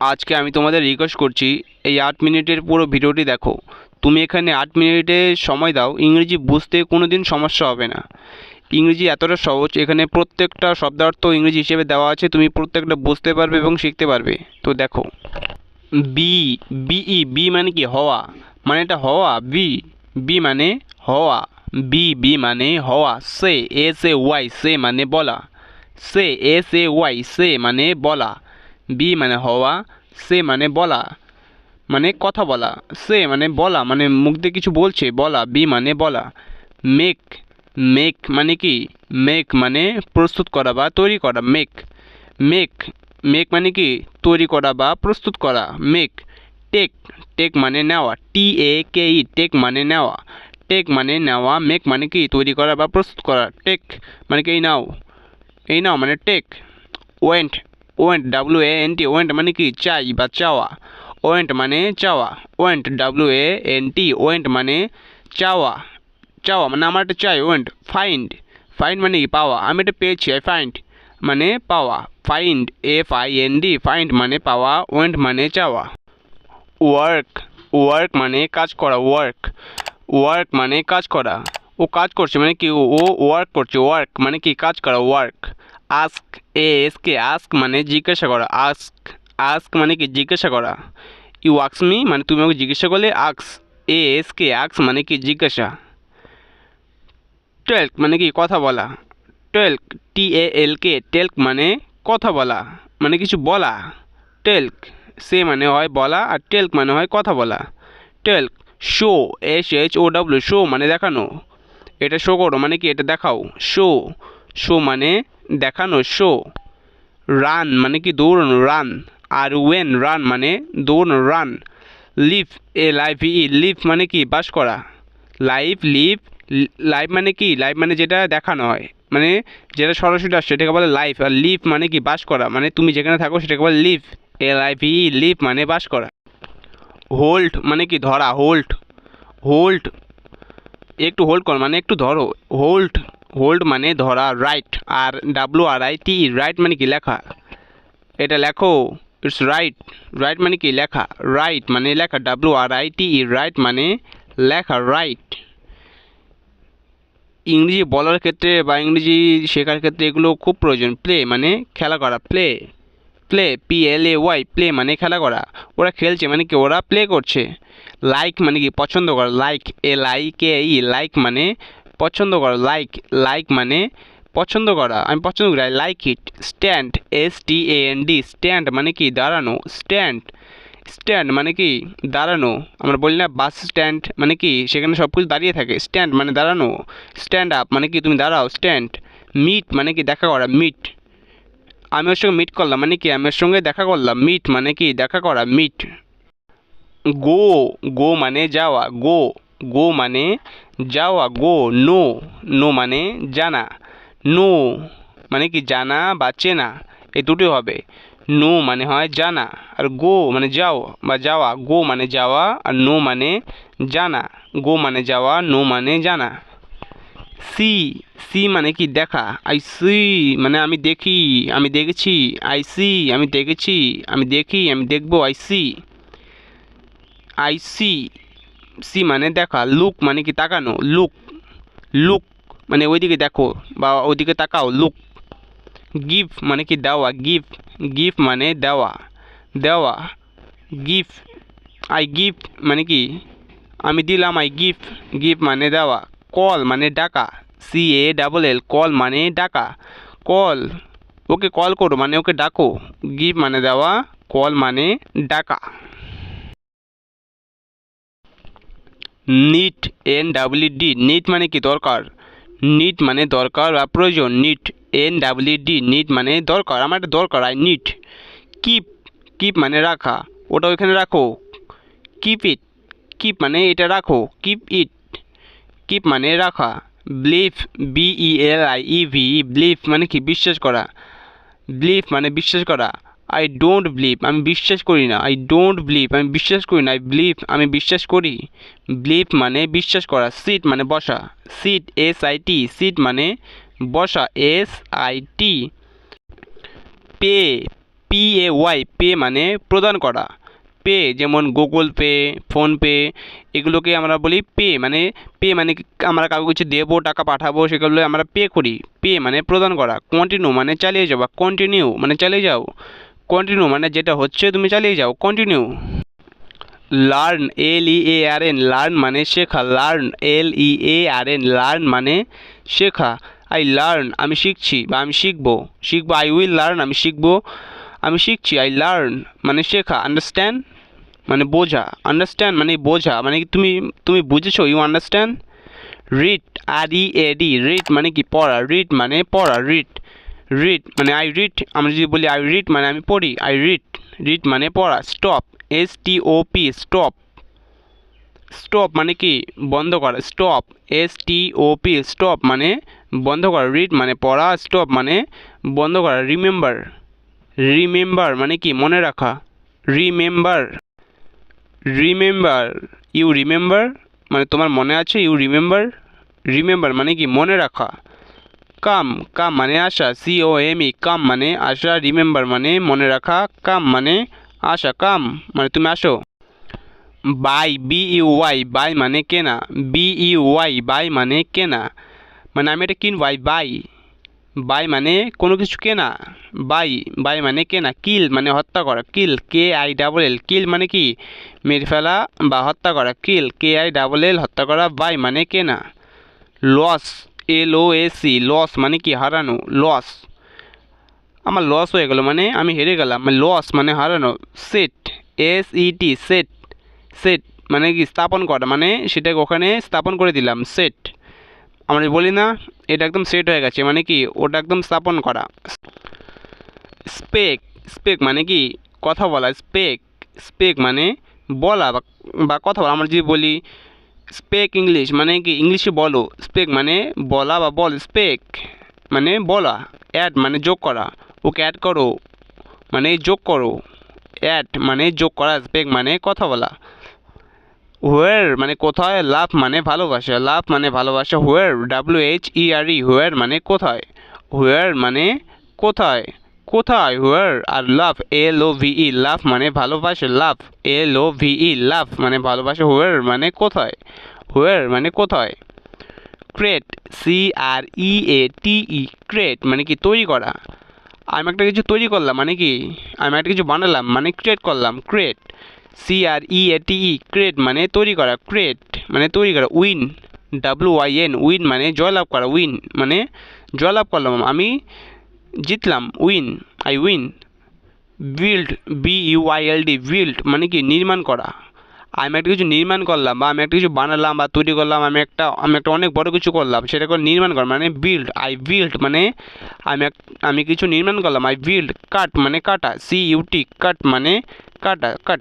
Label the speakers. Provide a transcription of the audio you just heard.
Speaker 1: আজকে আমি তোমাদের রিকোয়েস্ট করছি, এই আট মিনিটের পুরো ভিডিওটি দেখো। তুমি এখানে আট মিনিটে সময় দাও, ইংরেজি বুঝতে কোনো দিন সমস্যা হবে না। ইংরেজি এতটা সহজ, এখানে প্রত্যেকটা শব্দার্থ ইংরেজি হিসেবে দেওয়া আছে, তুমি প্রত্যেকটা বুঝতে পারবে এবং শিখতে পারবে। তো দেখো, বি, বিই, বি মানে কি? হওয়া। মানে এটা হওয়া, বি বি মানে হওয়া। বি বি মানে হওয়া, সে এস এ ওয়াই, সে মানে বলা। সে এস এ ওয়াই, সে মানে বলা। বি মানে হওয়া, সে মানে বলা মানে কথা বলা, সে মানে বলা মানে মুখ দিয়ে কিছু বলছে, বলা, বি মানে বলা মেক মেক মানে কি? মেক মানে প্রস্তুত করা বা তৈরি করা মেক মেক মেক মানে কি? তৈরি করা বা প্রস্তুত করা মেক টেক টেক মানে নেওয়া টি এ কে ই টেক মানে নেওয়া টেক মানে নেওয়া মেক মানে কি? তৈরি করা বা প্রস্তুত করা টেক মানে কি? এই নাও এই নাও মানে take want want W A N T want মানে কি চাই বা চাওয়া ওয়েন্ট মানে চাওয়া want W A N T want মানে চাওয়া চাওয়া মানে আমার একটা চাই ওয়েন্ট ফাইন্ড ফাইন্ড মানে কি পাওয়া আমি এটা পেয়েছি আই ফাইন্ড মানে পাওয়া find F I N D find মানে পাওয়া ওয়েন্ট মানে চাওয়া ওয়ার্ক ওয়ার্ক মানে কাজ করা ওয়ার্ক ওয়ার্ক মানে কাজ করা ও কাজ করছে মানে কি ও ওয়ার্ক করছে ওয়ার্ক মানে কি কাজ করা work ask A S K ask মানে জিজ্ঞাসা করা। আস্ক আস্ক মানে কি? জিজ্ঞাসা করা। ইউ আক্স মি মানে তুমি আমাকে জিজ্ঞাসা করলে আক্স এ এস কে আক্স মানে কি? জিজ্ঞাসা। টেল্ক মানে কি? কথা বলা। টেল্ক টি এ এল কে টেল্ক মানে কথা বলা মানে কিছু বলা। টেল্ক সে মানে হয় বলা আর টেল্ক মানে হয় কথা বলা। Talk show S H O W show মানে দেখানো। এটা শো করো মানে কি? এটা দেখাও। শো শো মানে দেখানো শো। রান মানে কি দৌড়ানো রান। আর ওয়েন, রান মানে দৌড়ানো run. Live a life E. Live মানে কি? বাস করা। লাইফ লিভ লাইভ মানে কি? লাইভ মানে যেটা দেখানো হয়। মানে যেটা সরাসরি আসছে, সেটাকে বলে লাইফ আর লিভ মানে কি? বাস করা। মানে তুমি যেখানে থাকো, সেটাকে বলে live a life E live মানে বাস করা। হোল্ড মানে কি? ধরা। হোল্ড। হোল্ড। একটু হোল্ড কর মানে একটু ধরো। হোল্ড। হোল্ড মানে ধরা write R W R I T write মানে কি লেখা? এটা লেখো ইটস রাইট রাইট মানে কি লেখা? রাইট মানে লেখা W R I T write মানে লেখা রাইট ইংরেজি বলার ক্ষেত্রে বা ইংরেজি শেখার ক্ষেত্রে এগুলো খুব প্রয়োজন। প্লে মানে খেলা করা play play P L A Y play মানে খেলা করা। ওরা খেলছে মানে কি, ওরা প্লে করছে। লাইক মানে কি, পছন্দ করা। Like L I K E like মানে পছন্দ করা লাইক লাইক মানে পছন্দ করা, আমি পছন্দ করি like it stand S T A N D stand মানে কি, দাঁড়ানো স্ট্যান্ড স্ট্যান্ড মানে কি, দাঁড়ানো, আমরা বলি না বাস স্ট্যান্ড মানে কি, সেখানে সব কিছু দাঁড়িয়ে থাকে স্ট্যান্ড মানে দাঁড়ানো স্ট্যান্ড আপ মানে কি, তুমি দাঁড়াও স্ট্যান্ড মিট মানে কি, দেখা করা মিট আমি ওর সঙ্গে মিট করলাম মানে কি, আমি ওর সঙ্গে দেখা করলাম মিট মানে কি, দেখা করা মিট গো গো মানে যাওয়া গো গো মানে যাওয়া, গো, নো নো মানে জানা। নো মানে কি জানা বা চেনা, এই দুটোই হবে। নো মানে হয় জানা, আর গো মানে যাও বা যাওয়া। গো মানে যাওয়া, আর নো মানে জানা। গো মানে যাওয়া, নো মানে জানা। সি সি মানে কি দেখা। আই সি মানে আমি দেখি, আমি দেখেছি। আই সি, আমি দেখেছি, আমি দেখি, আমি দেখব, I see. I see. See মানে দেখা লুক মানে কি তাকানো? লুক লুক মানে ওইদিকে দেখো বা ওইদিকে তাকাও লুক গিভ মানে কি দেওয়া গিভ গিভ মানে দেওয়া দেওয়া গিভ আই গিভ মানে কি? আমি দিলাম আই গিভ গিভ মানে দেওয়া কল মানে ডাকা C A double L call মানে ডাকা কল ওকে কল করো মানে ওকে ডাকো গিভ মানে দেওয়া কল মানে ডাকা। Need N W D need মানে কি দরকার? নিট মানে দরকার বা প্রয়োজন। Need N W D need মানে দরকার। আমার একটা দরকার আই নিট কিপ কিপ মানে রাখা। ওটা ওইখানে রাখো। কিপ ইট কিপ মানে এটা রাখো। কিপ ইট কিপ মানে রাখা। Believe B E L I E V believe মানে কি? বিশ্বাস করা। ব্লিফ মানে বিশ্বাস করা। আই ডোন্ট বিলিভ আমি বিশ্বাস করি না আই ডোন্ট বিলিভ আমি বিশ্বাস করি না আই বিলিভ আমি বিশ্বাস করি। বিলিভ মানে বিশ্বাস করা সিট মানে বসা sit S I T sit মানে বসা S I T pay P A Y pay মানে প্রদান করা। পে যেমন গুগল পে ফোনপে এগুলোকে আমরা বলি পে মানে পে মানে আমরা কাউকে কিছু দেবো, টাকা পাঠাবো, সেগুলো আমরা পে করি। পে মানে প্রদান করা কন্টিনিউ মানে চালিয়ে যাওয়া কন্টিনিউ মানে চালিয়ে যাও। কন্টিনিউ মানে যেটা হচ্ছে তুমি চালিয়ে যাও continue learn L E A R N learn মানে শেখা। Learn L E A R N learn মানে শেখা। আই লার্ন আমি শিখছি বা আমি শিখব। শিখব আই উইল লার্ন আমি শিখব, আমি শিখছি। আই লার্ন মানে শেখা। আন্ডারস্ট্যান্ড মানে বোঝা। আন্ডারস্ট্যান্ড মানে বোঝা। মানে তুমি তুমি বুঝেছ? You understand read R E A D read মানে কি? পড়া। রিড মানে পড়া রিড রিড মানে আই রিড আমরা যদি বলি আই রিড মানে আমি পড়ি আই রিড রিড মানে পড়া stop S T O P stop stop মানে কি? বন্ধ করা stop S T O P stop মানে বন্ধ করা রিড মানে পড়া স্টপ মানে বন্ধ করা রিমেম্বার রিমেম্বার মানে কি? মনে রাখা রিমেম্বার রিমেম্বার ইউ রিমেম্বার মানে তোমার মনে আছে ইউ রিমেম্বার রিমেম্বার মানে কি? মনে রাখা। কাম কাম মানে আসা সি ও এম ই কাম মানে আশা রিমেম্বার মানে মনে রাখা, কাম মানে আশা, কাম মানে তুমি আসো। Buy B U Y buy মানে কেনা বি ইউ ওয়াই বাই মানে কেনা মানে আমি এটা কিনবো আই বাই বাই মানে কোনো কিছু কেনা বাই বাই মানে কেনা কিল মানে হত্যা করা কিল কে আই ডাবল এল কিল মানে কি? মেরে ফেলা বা হত্যা করা কিল কে আই ডাবল এল হত্যা করা বাই মানে কেনা loss L O S C loss মানে কি? হারানো লস আমার লস হয়ে গেল মানে আমি হেরে গেলাম। মানে লস মানে হারানো। Set S E T set set মানে কি? স্থাপন করা। মানে সেটাকে ওখানে স্থাপন করে দিলাম সেট আমরা বলি না, এটা একদম সেট হয়ে গেছে। মানে কি? ওটা একদম স্থাপন করা। স্পেক স্পেক মানে কি? কথা বলা। স্পেক স্পেক মানে বলা বা কথা বলা। আমরা যদি বলি স্পেক ইংলিশ মানে কি ইংলিশে বলো। স্পেক মানে বলা বা বল, স্পেক মানে বলা, অ্যাড মানে যোগ করা। ওকে অ্যাড করো মানে যোগ করো। অ্যাড মানে যোগ করা, স্পেক মানে কথা বলা। হোয়ার মানে কোথায় লাভ মানে ভালোবাসা লাভ মানে ভালোবাসা, where W H E R E where মানে কোথায়, হোয়ার মানে কোথায়। কোথায়? হোয়ার, আর লাভ এল ও ভি ই লাভ মানে ভালোবাসা লাভ এল ও ভি ই লাভ মানে ভালোবাসা, হোয়ার মানে কোথায়? হোয়ার মানে কোথায়? Crate, C R E A T E, crate মানে কি তৈরি করা? আমি একটা কিছু তৈরি করলাম মানে কি? আমি একটা কিছু বানালাম মানে ক্রিয়েট করলাম create C R E A T E create মানে তৈরি করা ক্রিয়েট মানে তৈরি করা, win W Y N, win মানে জয়লাভ করা, উইন মানে জয়লাভ করলাম। আমি জিতলাম win I win build B U I L D build মানে কি নির্মাণ করা। আমি একটা কিছু নির্মাণ করলাম বা আমি একটা কিছু বানালাম বা তৈরি করলাম, আমি একটা আমি একটা অনেক বড় কিছু করলাম সেটা করে নির্মাণ করা মানে বিল্ড আই বিল্ড মানে আমি এক, আমি কিছু নির্মাণ করলাম আই বিল্ড কাট মানে কাটা সি ইউটি কাট মানে কাটা কাট